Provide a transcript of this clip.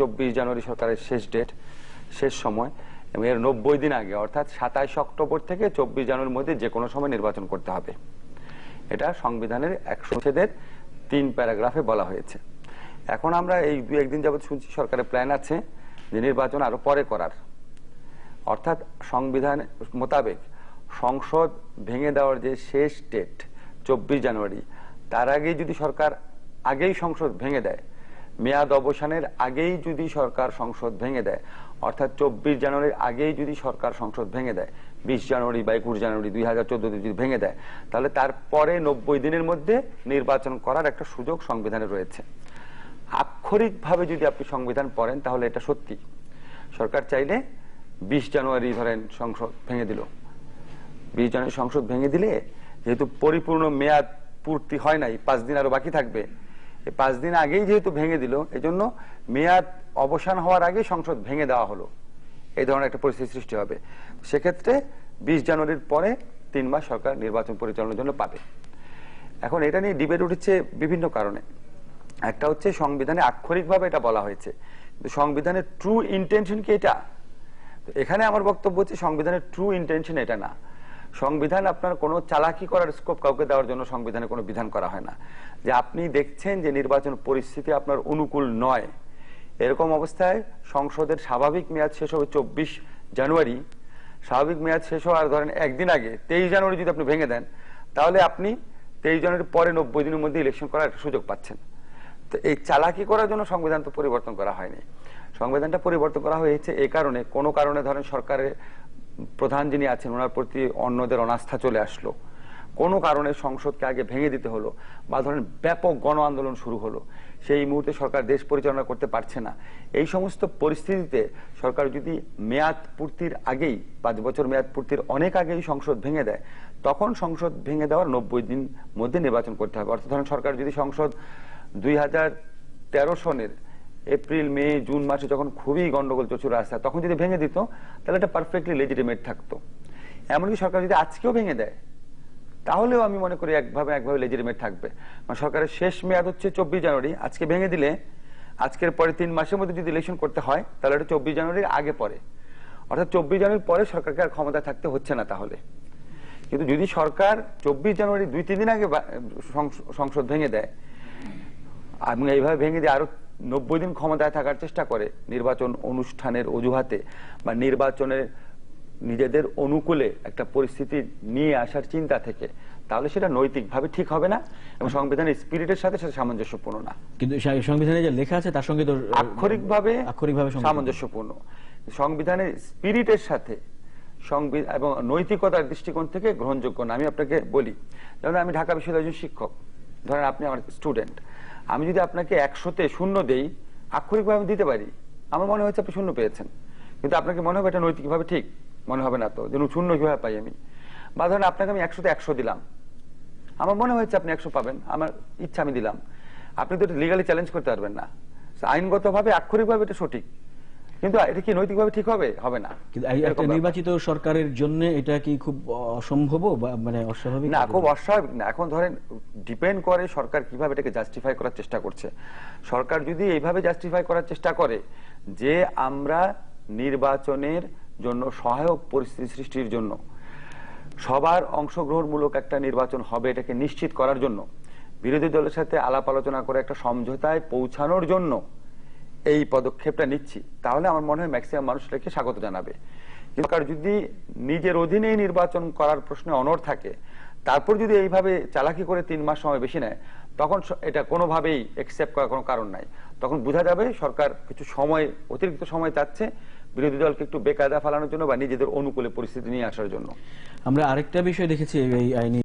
চব্বিশ জানুয়ারি সরকারের শেষ ডেট শেষ সময়, এবং এর নব্বই দিন আগে, অর্থাৎ সাতাইশ অক্টোবর থেকে চব্বিশ জানুয়ারির মধ্যে যে কোনো সময় নির্বাচন করতে হবে। এটা সংবিধানের একশো ছেদের তিন প্যারাগ্রাফে বলা হয়েছে। এখন আমরা এই দু একদিন যাবত শুনছি সরকারের প্ল্যান আছে যে নির্বাচন আরও পরে করার। অর্থাৎ সংবিধান মোতাবেক সংসদ ভেঙে দেওয়ার যে শেষ ডেট চব্বিশ জানুয়ারি, তার আগেই যদি সরকার আগেই সংসদ ভেঙে দেয় মেয়াদ অবসানের আগেই যদি সরকার সংসদ ভেঙে দেয়, অর্থাৎ চব্বিশ জানুয়ারির আগেই যদি সরকার সংসদ ভেঙে দেয়, বিশ জানুয়ারি বা একুশ জানুয়ারি দুই হাজার চোদ্দ যদি ভেঙে দেয়, তাহলে তারপরে নব্বই দিনের মধ্যে নির্বাচন করার একটা সুযোগ সংবিধানে রয়েছে। আক্ষরিকভাবে যদি আপনি সংবিধান পড়েন, তাহলে এটা সত্যি। সরকার চাইলে বিশ জানুয়ারি ধরেন সংসদ ভেঙে দিল। বিশ জানুয়ারি সংসদ ভেঙে দিলে যেহেতু পরিপূর্ণ মেয়াদ পূর্তি হয় নাই, পাঁচ দিন আরও বাকি থাকবে পাঁচ দিন আগেই যেহেতু ভেঙে দিল, এজন্য মেয়াদ অবসান হওয়ার আগেই সংসদ ভেঙে দেওয়া হলো। এই ধরনের একটা পরিস্থিতি সৃষ্টি হবে। সেক্ষেত্রে বিশ জানুয়ারির পরে তিন মাস সরকার নির্বাচন পরিচালনার জন্য পাবে। এখন এটা নিয়ে ডিবেট উঠেছে বিভিন্ন কারণে। একটা হচ্ছে সংবিধানে আক্ষরিকভাবে এটা বলা হয়েছে সংবিধানের ট্রু ইন্টেনশন কি এটা? এখানে আমার বক্তব্য হচ্ছে সংবিধানের ট্রু ইন্টেনশন এটা না। সংবিধান আপনার কোনো চালাকি করার স্কোপ কাউকে দেওয়ার জন্য সংবিধানে কোনো বিধান করা হয় না। যে আপনি দেখছেন যে নির্বাচন পরিস্থিতি আপনার অনুকূল নয়, এরকম অবস্থায় সংসদের স্বাভাবিক মেয়াদ শেষ হবে চব্বিশ জানুয়ারি। স্বাভাবিক মেয়াদ শেষ হওয়ার ধরেন একদিন আগে, তেইশ জানুয়ারি যদি আপনি ভেঙে দেন, তাহলে আপনি তেইশ জানুয়ারির পরে নব্বই দিনের মধ্যে ইলেকশন করার সুযোগ পাচ্ছেন। তো এই চালাকি করার জন্য সংবিধান তো পরিবর্তন করা হয়নি। সংবিধানটা পরিবর্তন করা হয়েছে এই কারণে। কোনো কারণে ধরেন সরকারের প্রধান যিনি আছেন, ওনার প্রতি অন্যদের অনাস্থা চলে আসলো। কোনো কারণে সংসদকে আগে ভেঙে দিতে হলো বা ধরেন ব্যাপক গণ আন্দোলন শুরু হলো, সেই মুহূর্তে সরকার দেশ পরিচালনা করতে পারছে না। এই সমস্ত পরিস্থিতিতে সরকার যদি মেয়াদ পূর্তির আগেই পাঁচ বছর মেয়াদ পূর্তির অনেক আগেই সংসদ ভেঙে দেয়, তখন সংসদ ভেঙে দেওয়ার নব্বই দিন মধ্যে নির্বাচন করতে হবে। অর্থাৎ ধরেন সরকার যদি সংসদ দুই হাজার তেরো সনের এপ্রিল, মে, জুন মাসে যখন খুবই গন্ডগোল চলছিল রাস্তায় তখন যদি ভেঙে দিত, তাহলে এটা পারফেক্টলি লেজিটিমেট থাকতো। এমনকি সরকার যদি আজকেও ভেঙে দেয়, তাহলেও আমি মনে করি একভাবে একভাবে লেজিটিমেট থাকবে। কারণ সরকারের শেষ মেয়াদ হচ্ছে চব্বিশ জানুয়ারি, আজকে ভেঙে দিলে, আজকের পরে তিন মাসের মধ্যে যদি ইলেকশন করতে হয়, তাহলে এটা চব্বিশ জানুয়ারির আগে পরে। অর্থাৎ চব্বিশ জানুয়ারির পরে সরকারকে আর ক্ষমতা থাকতে হচ্ছে না তাহলে। কিন্তু যদি সরকার চব্বিশ জানুয়ারি দুই, তিন দিন আগে সংসদ ভেঙে দেয়, এবং এইভাবে ভেঙে দিয়ে আরও নব্বই দিন ক্ষমতায় থাকার চেষ্টা করে নির্বাচন অনুষ্ঠানের অজুহাতে বা নির্বাচনের নিজেদের অনুকূলে একটা পরিস্থিতি নিয়ে আসার চিন্তা থেকে তাহলে সেটা নৈতিকভাবে ঠিক হবে না এবং সংবিধানের স্পিরিটের সাথে সেটা সামঞ্জস্যপূর্ণ না। কিন্তু সংবিধানে যে লেখা আছে তার সঙ্গে তো আক্ষরিকভাবে আক্ষরিকভাবে সামঞ্জস্যপূর্ণ। সংবিধানের স্পিরিটের সাথে এবং নৈতিকতার দৃষ্টিকোণ থেকে গ্রহণযোগ্য না। আমি আপনাকে বলি যেমন আমি ঢাকা বিশ্ববিদ্যালয়ের একজন শিক্ষক। ধরেন আপনি আমার স্টুডেন্ট আমি যদি আপনাকে একশোতে শূন্য দেই, আক্ষরিকভাবে আমি দিতে পারি। আমার মনে হচ্ছে আপনি শূন্য পেয়েছেন। কিন্তু আপনাকে মনে হবে এটা নৈতিকভাবে ঠিক, মনে হবে না তো যেন শূন্য কীভাবে পাই আমি? বা ধরেন আপনাকে আমি একশোতে একশো দিলাম। আমার মনে হয়েছে আপনি একশো পাবেন, আমার ইচ্ছা আমি দিলাম। আপনি তো এটা লিগালি চ্যালেঞ্জ করতে পারবেন না। আইনগতভাবে, আক্ষরিকভাবে এটা সঠিক। কিন্তু এটা কি নৈতিকভাবে ঠিক হবে? হবে না। কিন্তু একটা নির্বাচিত সরকারের জন্য এটা কি খুব অসম্ভব বা মানে অস্বাভাবিক? না খুব অস্বাভাবিক না। এখন ধরেন ডিপেন্ড করে সরকার কীভাবে এটাকে জাস্টিফাই করার চেষ্টা করছে। সরকার যদি এইভাবে জাস্টিফাই করার চেষ্টা করে যে আমরা নির্বাচনের জন্য সহায়ক পরিস্থিতি সৃষ্টির জন্য সবার অংশগ্রহণমূলক একটা নির্বাচন হবে এটাকে নিশ্চিত করার জন্য বিরোধী দলের সাথে আলাপ আলোচনা করে একটা সমঝোতায় পৌঁছানোর জন্য এই পদক্ষেপটা নিচ্ছি, তাহলে আমার মনে হয় ম্যাক্সিমাম মানুষ এটাকে স্বাগত জানাবে। সরকার যদি নিজের অধীনেই নির্বাচন করার প্রশ্নে অনড় থাকে, তারপর যদি এইভাবে চালাকি করে তিন মাস সময় বেশি নেয়, তখন এটা কোনোভাবেই একসেপ্ট করার কোনো কারণ নাই। তখন বোঝা যাবে সরকার কিছু সময়, অতিরিক্ত সময় চাচ্ছে বিরোধী দলকে একটু বেকায়দা ফেলানোর জন্য বা নিজেদের অনুকূলে পরিস্থিতি নিয়ে আসার জন্য। আমরা আরেকটা বিষয় দেখেছি এই আইনি